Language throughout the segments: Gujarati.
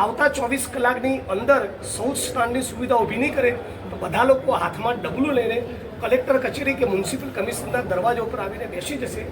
આવતા ચોવીસ કલાકની અંદર શૌચ સ્નાનની સુવિધા ઊભી નહીં કરે તો બધા લોકો હાથમાં ડબલું લઈને કલેક્ટર કચેરી કે મ્યુનિસિપલ કમિશનના દરવાજા ઉપર આવીને બેસી જશે.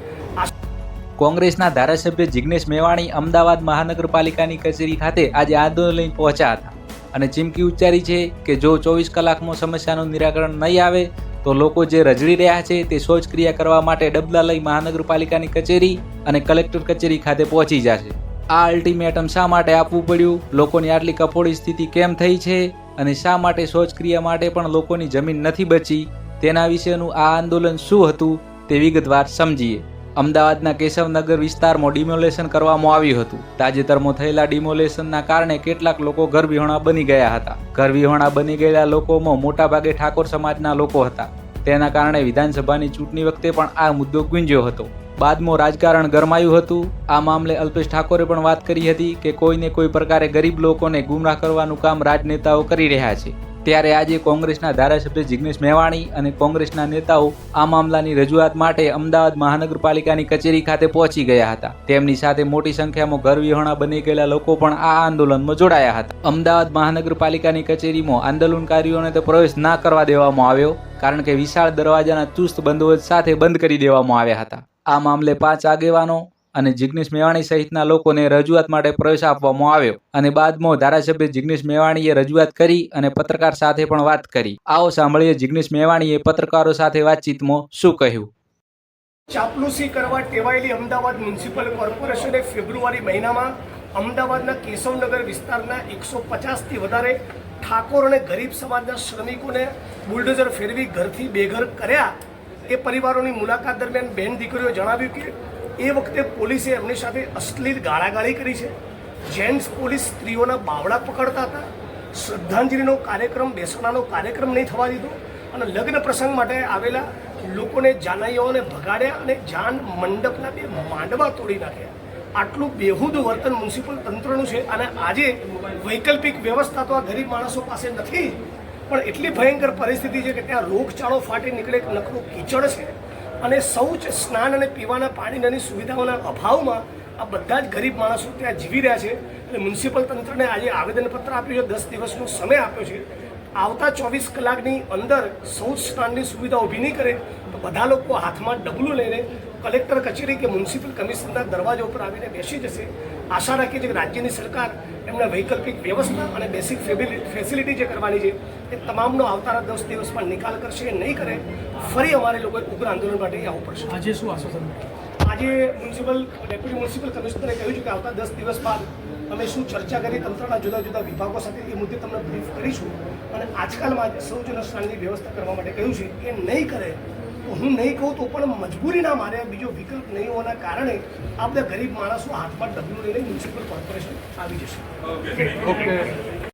કોંગ્રેસના ધારાસભ્ય જિગ્નેશ મેવાણી અમદાવાદ મહાનગરપાલિકાની કચેરી ખાતે આજે આંદોલન લઈને પહોંચ્યા હતા. અને ચીમકી ઉચ્ચારી છે કે જો ચોવીસ કલાકમાં સમસ્યાનું નિરાકરણ નહીં આવે, તો લોકો જે રજડી રહ્યા છે તે શૌચક્રિયા કરવા માટે ડબલા લઈ મહાનગરપાલિકાની કચેરી અને કલેક્ટર કચેરી ખાતે પહોંચી જશે. આ અલ્ટિમેટમ શા માટે આપવું પડ્યું? લોકોની આટલી કફોડી સ્થિતિ કેમ થઈ છે? અને શા માટે શૌચક્રિયા માટે પણ લોકોની જમીન નથી બચી? તેના વિશેનું આ આંદોલન શું હતું તે વિગતવાર સમજીએ. અમદાવાદના કેશવનગર વિસ્તારમાં ડિમોલેશન કરવામાં આવ્યું હતું. તાજેતરમાં થયેલા ડિમોલેશનના કારણે કેટલાક લોકો ઘરવિહોણા બની ગયા હતા. ઘરવિહોણા બની ગયેલા લોકોમાં મોટાભાગે ઠાકોર સમાજના લોકો હતા. તેના કારણે વિધાનસભાની ચૂંટણી વખતે પણ આ મુદ્દો ગુંજ્યો હતો. બાદમાં રાજકારણ ગરમાયું હતું. આ મામલે અલ્પેશ ઠાકોરે પણ વાત કરી હતી કે કોઈને કોઈ પ્રકારે ગરીબ લોકોને ગુમરાહ કરવાનું કામ રાજનેતાઓ કરી રહ્યા છે. ત્યારે આજે કોંગ્રેસના ધારાસભ્ય જિગ્નેશ મેવાણી અને કોંગ્રેસના નેતાઓ આ મામલાની રજૂઆત માટે અમદાવાદ મહાનગરપાલિકાની કચેરી ખાતે પહોંચી ગયા હતા. તેમની સાથે મોટી સંખ્યામાં ઘરવિહોણા બની ગયેલા લોકો પણ આ આંદોલનમાં જોડાયા હતા. અમદાવાદ મહાનગરપાલિકાની કચેરીમાં આંદોલનકારીઓને તો પ્રવેશ ના કરવા દેવામાં આવ્યો. કારણ કે વિશાળ દરવાજાના ચુસ્ત બંદોબસ્ત સાથે બંધ કરી દેવામાં આવ્યા હતા. આ મામલે પાંચ આગેવાનો અને જિગ્નેશ મેવાણી સહિતના લોકોને રજૂઆત માટે પ્રવેશ આપવામાં આવ્યો અને બાદમાં ધારાસભ્ય જિગ્નેશ મેવાણીએ રજૂઆત કરી અને પત્રકાર સાથે પણ વાત કરી. આવો સાંભળીએ જિગ્નેશ મેવાણીએ પત્રકારો સાથે વાતચીતમાં શું કહ્યું? ચાપલુસી કરવા ટેવાયેલી અમદાવાદ મ્યુનિસિપલ કોર્પોરેશને ફેબ્રુઆરી મહિનામાં અમદાવાદના કેશવનગર વિસ્તારના એકસો પચાસથી વધારે ઠાકોર અને ગરીબ સમાજના શ્રમિકોને બુલડોઝર ફેરવી ઘરથી બેઘર કર્યા, એ પરિવારોની મુલાકાત દરમિયાન બેન દીકરીઓ જણાવ્યું કે, એ વખતે પોલીસે એમની સાથે અશ્લીલ ગાળાગાળી કરી છે. જેન્ટ્સ પોલીસ સ્ત્રીઓના બાવડા પકડતા હતા. શ્રદ્ધાંજલિનો કાર્યક્રમ, બેસણાનો કાર્યક્રમ નહીં થવા દીધો અને લગ્ન પ્રસંગ માટે આવેલા લોકોને જાનૈયાઓને ભગાડ્યા અને જાન મંડપના બે માંડવા તોડી નાખ્યા. આટલું બેહુદ વર્તન મ્યુનિસિપલ તંત્રનું છે અને આજે વૈકલ્પિક વ્યવસ્થા તો આ ગરીબ માણસો પાસે નથી, પણ એટલી ભયંકર પરિસ્થિતિ છે કે ત્યાં રોગચાળો ફાટી નીકળે એક નકરું કીચડ છે. અને શૌચ સ્નાન અને પીવાના પાણીની સુવિધાઓના અભાવમાં આ બધા જ ગરીબ માણસો ત્યાં જીવી રહ્યા છે. અને મ્યુનિસિપલ તંત્રને આજે આવેદનપત્ર આપ્યું છે, દસ દિવસનો સમય આપ્યો છે. આવતા ચોવીસ કલાકની અંદર શૌચ સ્નાનની સુવિધા ઊભી નહીં કરે તો બધા લોકો હાથમાં ડબલું લઈને કલેક્ટર કચેરી કે મ્યુનિસિપલ કમિશનરના દરવાજા ઉપર આવીને બેસી જશે. આશા રાખીએ છીએ કે રાજ્યની સરકાર એમના વૈકલ્પિક વ્યવસ્થા અને બેસિક ફેસિલિટી જે કરવાની છે એ તમામનો આવતા દસ દિવસમાં નિકાલ કરશે એ નહીં કરે ફરી અમારે લોકોએ ઉગ્ર આંદોલન માટે આવવું પડશે. આજે શું આશ્વાસન આજે મ્યુનિસિપલ ડેપ્યુટી મ્યુનિસિપલ કમિશનરે કહ્યું છે કે આવતા દસ દિવસ બાદ અમે શું ચર્ચા કરી તંત્રના જુદા જુદા વિભાગો સાથે એ મુદ્દે તમને બ્રીફ કરીશું. અને આજકાલમાં સૌ સૌજન્ય સ્થાનની વ્યવસ્થા કરવા માટે કહ્યું છે એ નહીં કરે હું નહીં કહું તો પણ મજબૂરીના મારે. બીજો વિકલ્પ નહીં હોવાના કારણે આપણે ગરીબ માણસો હાથમાં ડબલું લઈને મ્યુનિસિપલ કોર્પોરેશન આવી જશે. ઓકે